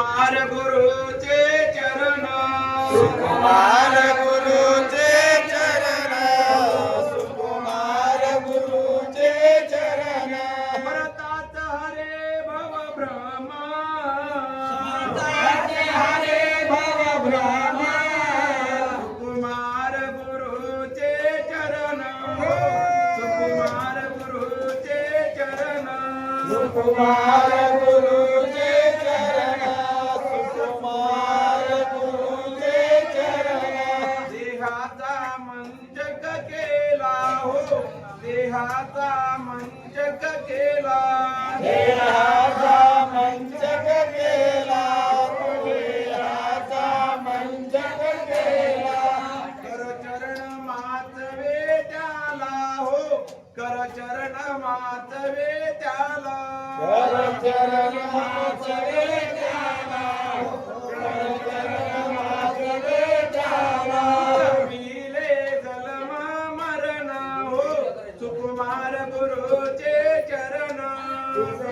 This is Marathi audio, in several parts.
कुमार गुरुचे चरण सुकुमार गुरुचे चरण सुकुमार गुरुचे चरण भरतात हरे भव ब्रह्मा हरे भव ब्रह्मा कुमार गुरुचे चरण सुकुमार गुरुचे चरण सुकुमार गुरुचे चरण मातवे त्याला चरण मातवे चरण माचवे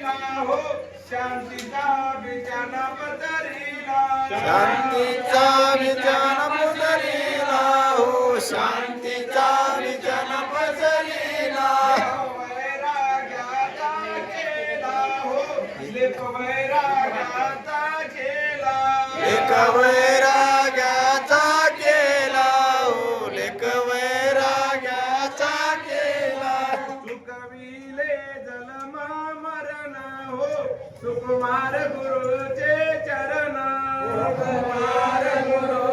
पतरीला हो शांतीचा विजन पसरीला हो शांतीचा विजन पसरीला वैराग्याचा केला हो लेप वैराग्याचा केला ਹੋ। ਸੁਕੁਮਾਰ ਗੁਰੂ ਦੇ ਚਰਨ। ਸੁਕੁਮਾਰ ਗੁਰੂ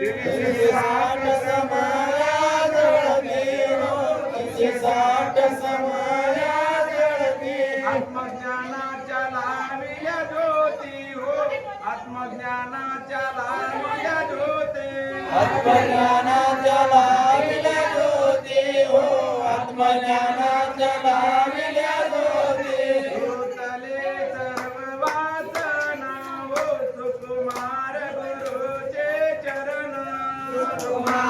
साठ समया जळती हो साठ समया जळती आत्मज्ञानाच्या लाविया ज्योती हो आत्मज्ञानाच्या लाविया ज्योती. आत्मज्ञानाच्या लाविल्या Tomar.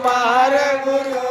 তোমার গুরু